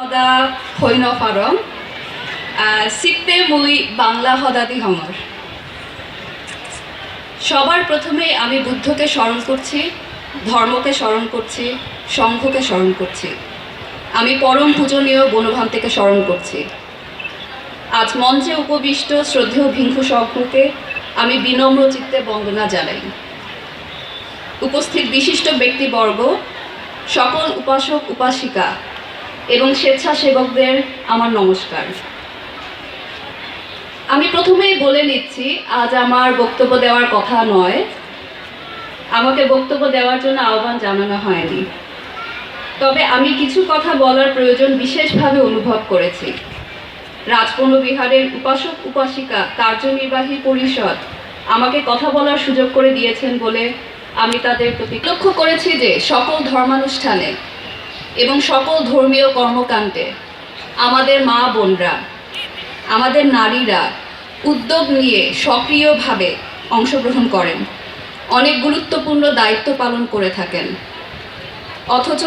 সদা হৈন ফারম সিপ্পে মুই বাংলা হদাদি হমর সবার প্রথমে আমি বুদ্ধকে স্মরণ করছি ধর্মকে স্মরণ করছি সংঘকে স্মরণ করছি আমি পরম পূজনীয় বনভান্তিকে স্মরণ করছি আজ মঞ্চে উপবিষ্ট শ্রদ্ধেয় ভিক্ষু সংঘকে আমি বিনম্র চিত্তে বন্দনা জানাই। উপস্থিত বিশিষ্ট ব্যক্তিবর্গ সকল উপাসক, উপাসিকা এবং স্বেচ্ছাসেবকদের আমার নমস্কার। আমি প্রথমেই বলে নিচ্ছি, আজ আমার বক্তব্য দেওয়ার কথা নয়। আমাকে বক্তব্য দেওয়ার জন্য আহ্বান জানানো হয়নি। তবে আমি কিছু কথা বলার প্রয়োজন বিশেষভাবে অনুভব করেছি। রাজপূর্ণ বিহারের উপাসক, উপাসিকা, কার্যনির্বাহী পরিষদ আমাকে কথা বলার সুযোগ করে দিয়েছেন বলে আমি তাদের প্রতি লক্ষ্য করেছি যে সকল ধর্মানুষ্ঠানে এবং সকল ধর্মীয় কর্মকাণ্ডে আমাদের মা বোনরা, আমাদের নারীরা উদ্যোগ নিয়ে সক্রিয়ভাবে অংশগ্রহণ করেন। অনেক গুরুত্বপূর্ণ দায়িত্ব পালন করে থাকেন। অথচ